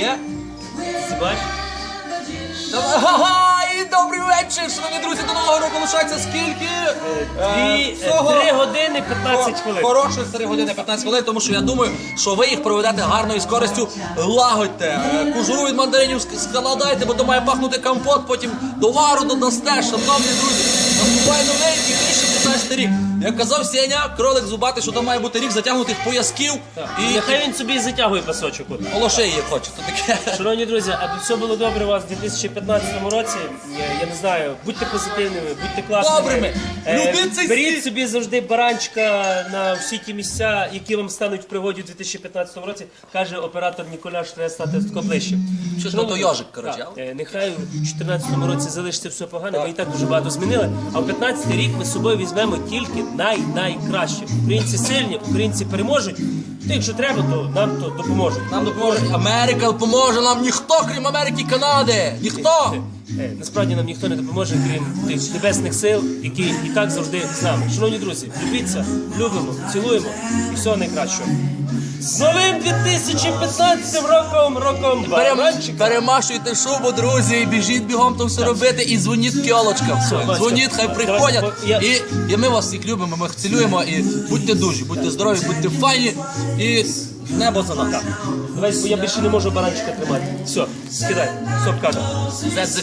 Є? Бач? Ага, і добрий вечір, шановні друзі, до нового року лишається скільки? Дві, Е, всього- 3 години 15 хвилин. Хороше 3 години 15 хвилин, тому що я думаю, що ви їх проведете гарно і з користю. Лагодьте, е, кожуру від мандаринів ск- складайте, бо то має пахнути компот, потім до вару додасте, шановні друзі. Наступає новий 2015 рік. Як казав Сеня, кролик зубатий, що там має бути рік затягнутих поясків І нехай він собі затягує пасочок. от. полошеї є хоче. То таке. Шановні друзі, аби все було добре у вас у 2015 році, я, я не знаю, будьте позитивними, будьте класними. Добрими. Любіть цей Беріть світ. собі завжди баранчика на всі ті місця, які вам стануть в пригоді у 2015 році, каже оператор Ніколяш, треба стати тако ближче. Щось Шановні то йожик, коротше, так, а? е, Нехай у 2014 році залишиться все погане, ми і так дуже багато змінили. А в 15 рік ми з собою візьмемо тільки най-найкраще. Українці сильні, українці переможуть. Тих, якщо треба, то нам то допоможуть. Нам допоможе Америка, допоможе нам ніхто, крім Америки і Канади. Ніхто. Е, Насправді нам ніхто не допоможе, крім тих небесних сил, які і так завжди з нами. Шановні друзі, любіться, любимо, цілуємо і всього найкращого. З новим 2015 роком, роком Перем... Перемашуйте шубу, друзі, і біжіть бігом то все робити і дзвоніть кіолочкам. Дзвоніть, хай приходять. І, і ми вас всіх любимо, ми їх цілуємо. І будьте дужі, будьте здорові, будьте файні. І небо за нас. Давай, бо я більше не можу баранчика тримати. Все, скидай, the